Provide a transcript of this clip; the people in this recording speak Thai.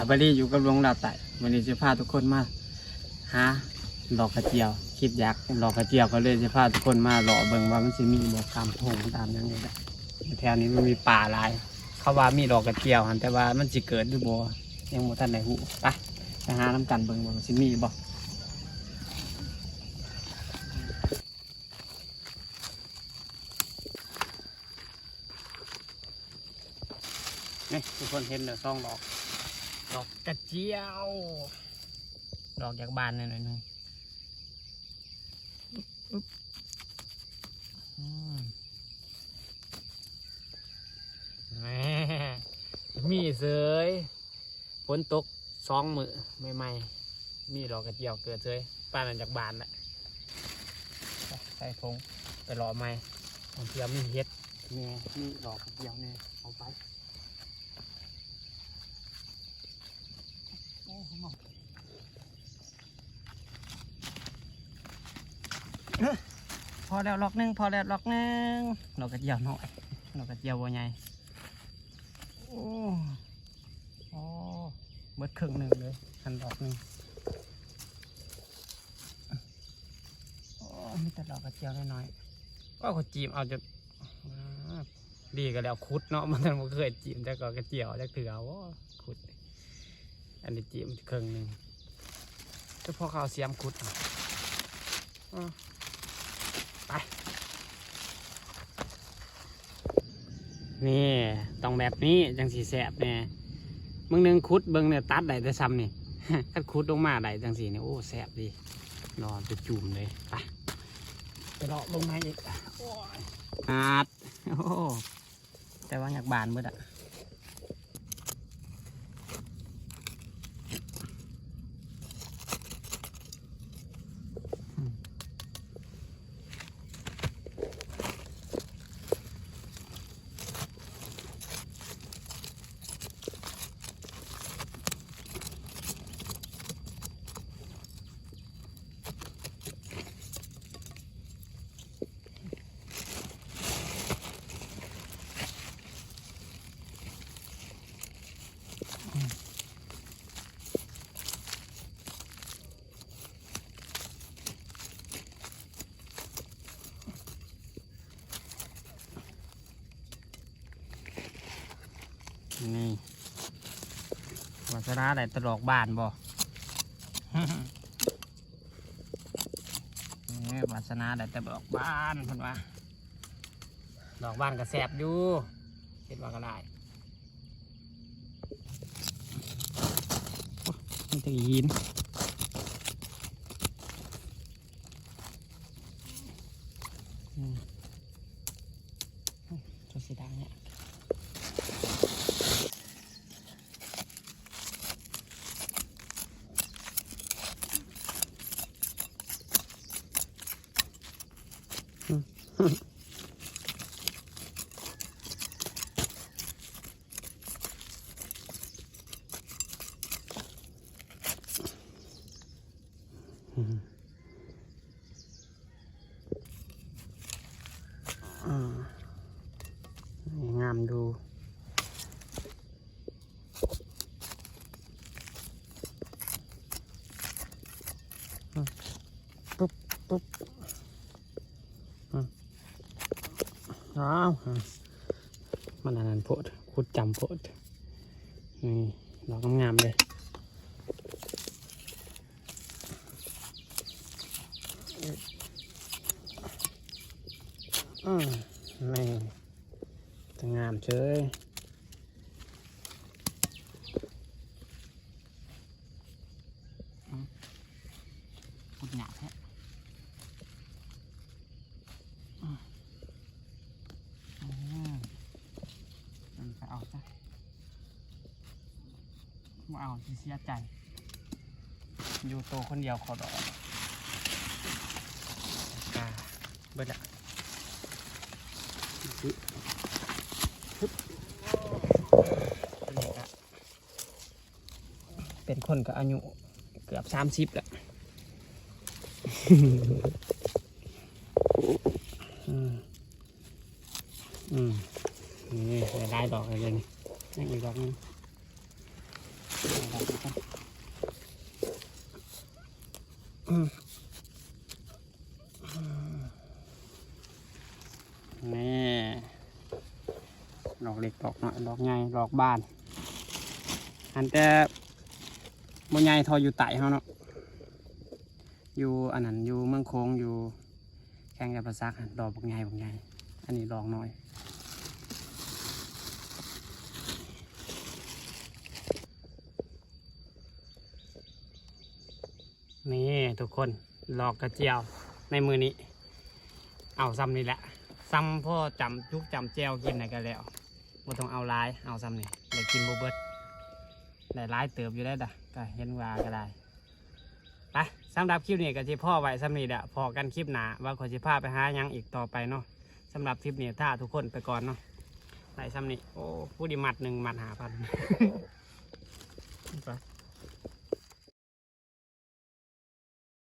าบารีอยู่กับหลวงดาวไต่วันนี้จะพาทุกคนมาหาดอกกระเจียวคิดอยากดอกกระเจียวก็เลยจะพาทุกคนมาหล่อเบิ่งว่ามันจะมีบอกตามทงตามนั้นนี่แหละแถวนี้มันมีป่าหลาย เขาว่ามีดอกกระเจียวหันแต่ว่ามันจะเกิดหรือบ่ยังบ่ทันได้หูไปไปหาน้ำกันเบิ่งว่ามันสิมีบ่นี่ทุกคนเห็นเด้อซองดอก ดอกกระเจียว ดอกจากบานหน่อยหนึงอึ๊บอึ๊บอืมแหม่มีเสยฝนตกสองมือใหม่ๆมีดอกกระเจียวเกิดเสยป้านันจากบานแหละไปใส่ทงไปรอใหม่บางเทียมีเห็ดเนี่ยมีดอกกระเจียวเนี่ยเอาไป โอ้โหเอ้อ พอแล้วล็อกหนึงพอแล้วล็อกหนึงดอกกระเจียวหน่อยดอกกระเจียวบัวใหญ่โอ้โอ้เบิดครึ่งหนึ่งเลยทันดอกหนึ่งโอ้มีแต่ดอกกระเจียวน้อยๆว่าเขจีมเอาจะดีก็แล้วคุดเนาะมันบ่เคยจีมแต่ก็กระเจียวจะเถือว่า อันนี้จีมครึ่งหนึ่งก็พอเขาเสียมขุดอะไป นี่ต้องแบบนี้จังสีแสบเนี่ยมึงหนึงขุดเบิ่งเนี่ยตัดได้แต่ซ้ำนี่ถ้าขุดลงมาได้จังสีเนี่ยโอ้แสบดีนอนไปจุ่มเลยไปไปเลาะลงมาอีกโอ้อาดโอ้แต่ว่าอยากบานเบิดอะ นี่วาสนาได้ตลอกบานบ่นี่วาสนาได้ตลอกบานเพิ่นว่าดอกบานก็แสบอยู่คิดว่าก็ได้มันจะหินอืมจะสีดังเนี่ย อ่านี่ งามดูอืมปุ๊บปุ๊บอืมอ้าวอะมันอันนั้นโพดคุดจำโพดนี่ดอกงามๆเลยอืมไม่จะงาม เฉยพูดหยาบแท้อืมอืมมันไปเอาซะมาเอาเสียใจ อยู่โตวคนเดียวขอดอกกาเบิดละ ฮึบฮึบอันนี้ก็ เป็นคนก็อายุเกือบสามสิบแล้วอืมอืมนี่ได้ดอกอะไรนี่นี่อีกดอกนึงนี่ดอกเล็กดอกน้อยดอกใหญ่ดอกบาน อันแต่ บ่ใหญ่ทออยู่ไต่เฮาเนาะ อยู่อันนั้นอยู่เมืองโค้งอยู่แข่งกับประซักดอกบักใหญ่บักใหญ่อันนี้ดอกน้อยนี่ทุกคนหลอกกระเจียวในมือนี้ เอาซ้ำนี่แหละซ้ำพ่อจำจุกจำแจวกินไหนกันแล้วบ่ต้องเอาลายเอาซ้ำนี่ได้กินบ่เบิดได้ หลายเติบอยู่ได้วด่ะก็เห็นว่าก็ได้ไปสำหรับคลิปนี้ก็จะพ่อไว้สำนีเด้อพอกันคลิปหนาว่าขอจะพาไปหาหยังอีกต่อไปเนาะสำหรับคลิปนี้ถ้าทุกคนไปก่อนเนาะไหนสำนีโอ้ผู้ดีมัดหนึ่งมัดหาพันไป